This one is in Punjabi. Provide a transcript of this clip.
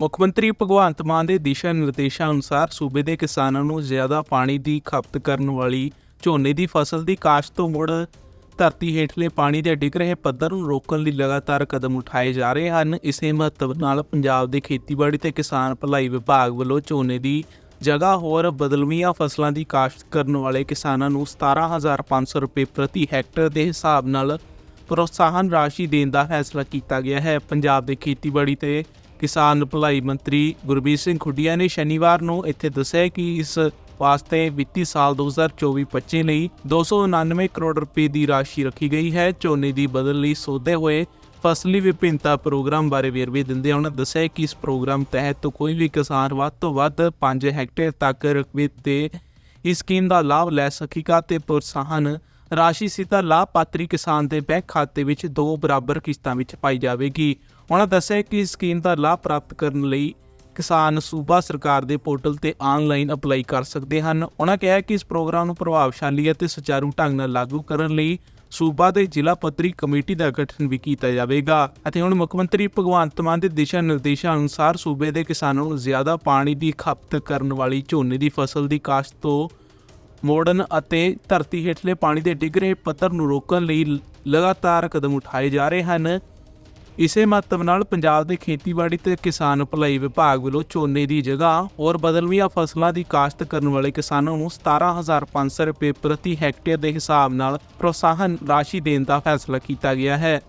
ਮੁੱਖ ਮੰਤਰੀ ਭਗਵੰਤ ਮਾਨ ਦੇ ਦਿਸ਼ਾ ਨਿਰਦੇਸ਼ਾਂ ਅਨੁਸਾਰ ਸੂਬੇ ਦੇ ਕਿਸਾਨਾਂ ਨੂੰ ਜ਼ਿਆਦਾ ਪਾਣੀ ਦੀ ਖਪਤ ਕਰਨ ਵਾਲੀ ਝੋਨੇ ਦੀ ਫਸਲ ਦੀ ਕਾਸ਼ਤ ਤੋਂ ਮੁੜ ਧਰਤੀ ਹੇਠਲੇ ਪਾਣੀ ਦੇ ਡਿੱਗ ਰਹੇ ਪੱਧਰ ਨੂੰ ਰੋਕਣ ਲਈ ਲਗਾਤਾਰ ਕਦਮ ਉਠਾਏ ਜਾ ਰਹੇ ਹਨ। ਇਸੇ ਮਹੱਤਵ ਨਾਲ ਪੰਜਾਬ ਦੇ ਖੇਤੀਬਾੜੀ ਤੇ ਕਿਸਾਨ ਭਲਾਈ ਵਿਭਾਗ ਵੱਲੋਂ ਝੋਨੇ ਦੀ ਜਗ੍ਹਾ ਹੋਰ ਬਦਲਵੀਆਂ ਫਸਲਾਂ ਦੀ ਕਾਸ਼ਤ ਕਰਨ ਵਾਲੇ ਕਿਸਾਨਾਂ ਨੂੰ 17500 ਰੁਪਏ ਪ੍ਰਤੀ ਹੈਕਟਰ ਦੇ ਹਿਸਾਬ ਨਾਲ ਪ੍ਰੋਤਸਾਹਨ ਰਾਸ਼ੀ ਦੇਣ ਦਾ ਫੈਸਲਾ ਕੀਤਾ ਗਿਆ ਹੈ। ਪੰਜਾਬ ਦੇ ਖੇਤੀਬਾੜੀ ਤੇ ਕਿਸਾਨ ਭਲਾਈ ਮੰਤਰੀ ਗੁਰਬੀਰ ਸਿੰਘ ਖੁੱਡੀਆ ਨੇ ਸ਼ਨੀਵਾਰ ਨੂੰ ਇੱਥੇ ਦੱਸਿਆ ਕਿ ਇਸ ਵਾਸਤੇ ਵਿੱਤੀ ਸਾਲ 2024-25 ਲਈ 299 ਕਰੋੜ ਰੁਪਏ ਦੀ ਰਾਸ਼ੀ ਰੱਖੀ ਗਈ ਹੈ। ਝੋਨੇ ਦੀ ਬਦਲ ਲਈ ਸੋਧੇ ਹੋਏ ਫਸਲੀ ਵਿਭਿੰਨਤਾ ਪ੍ਰੋਗਰਾਮ ਬਾਰੇ ਵੇਰਵੇ ਦਿੰਦੇ ਉਹਨਾਂ ਦੱਸਿਆ ਕਿ ਇਸ ਪ੍ਰੋਗਰਾਮ ਤਹਿਤ ਕੋਈ ਵੀ ਕਿਸਾਨ ਵੱਧ ਤੋਂ ਵੱਧ 5 ਹੈਕਟੇਅਰ ਤੱਕ ਰਕਬੇ ਤੇ ਇਸ ਸਕੀਮ ਦਾ ਲਾਭ ਲੈ ਸਕੇਗਾ ਤੇ ਪ੍ਰੋਤਸਾਹਨ ਰਾਸ਼ੀ ਸਿੱਧਾ ਲਾਭਪਾਤਰੀ ਕਿਸਾਨ ਦੇ ਬੈਂਕ ਖਾਤੇ ਵਿੱਚ ਦੋ ਬਰਾਬਰ ਕਿਸ਼ਤਾਂ ਵਿੱਚ ਪਾਈ ਜਾਵੇਗੀ। ਉਹਨਾਂ ਦੱਸਿਆ ਕਿ ਇਸ ਸਕੀਮ ਦਾ ਲਾਭ ਪ੍ਰਾਪਤ ਕਰਨ ਲਈ ਕਿਸਾਨ ਸੂਬਾ ਸਰਕਾਰ ਦੇ ਪੋਰਟਲ ਤੇ ਆਨਲਾਈਨ ਅਪਲਾਈ ਕਰ ਸਕਦੇ ਹਨ। ਉਹਨਾਂ ਕਿਹਾ ਕਿ ਇਸ ਪ੍ਰੋਗਰਾਮ ਨੂੰ ਪ੍ਰਭਾਵਸ਼ਾਲੀ ਅਤੇ ਸੁਚਾਰੂ ਢੰਗ ਨਾਲ ਲਾਗੂ ਕਰਨ ਲਈ ਸੂਬਾ ਦੇ ਜ਼ਿਲ੍ਹਾ ਪੱਧਰੀ ਕਮੇਟੀ ਦਾ ਗਠਨ ਵੀ ਕੀਤਾ ਜਾਵੇਗਾ। ਅਤੇ ਹੁਣ ਮੁੱਖ ਮੰਤਰੀ ਭਗਵੰਤ ਮਾਨ ਦੇ ਦਿਸ਼ਾ ਨਿਰਦੇਸ਼ਾਂ ਅਨੁਸਾਰ ਸੂਬੇ ਦੇ ਕਿਸਾਨਾਂ ਨੂੰ ਜ਼ਿਆਦਾ ਪਾਣੀ ਦੀ ਖਪਤ ਕਰਨ ਵਾਲੀ ਝੋਨੇ ਦੀ ਫਸਲ ਦੀ ਕਾਸ਼ਤ ਤੋਂ ਮੋੜਨ ਅਤੇ ਧਰਤੀ ਹੇਠਲੇ ਪਾਣੀ ਦੇ ਡਿੱਗ ਰਹੇ ਪੱਧਰ ਨੂੰ ਰੋਕਣ ਲਈ ਲਗਾਤਾਰ ਕਦਮ ਉਠਾਏ ਜਾ ਰਹੇ ਹਨ। ਇਸੇ ਮਹੱਤਵ ਨਾਲ ਪੰਜਾਬ ਦੇ ਖੇਤੀਬਾੜੀ ਤੇ ਕਿਸਾਨ ਭਲਾਈ ਵਿਭਾਗ ਵੱਲੋਂ ਝੋਨੇ ਦੀ ਜਗ੍ਹਾ ਹੋਰ ਬਦਲਵੀਆਂ ਫਸਲਾਂ ਦੀ ਕਾਸ਼ਤ ਕਰਨ ਵਾਲੇ ਕਿਸਾਨਾਂ ਨੂੰ 17500 ਰੁਪਏ ਪ੍ਰਤੀ ਹੈਕਟੇਅਰ ਦੇ ਹਿਸਾਬ ਨਾਲ ਪ੍ਰੋਤਸਾਹਨ ਰਾਸ਼ੀ ਦੇਣ ਦਾ ਫੈਸਲਾ ਕੀਤਾ ਗਿਆ ਹੈ।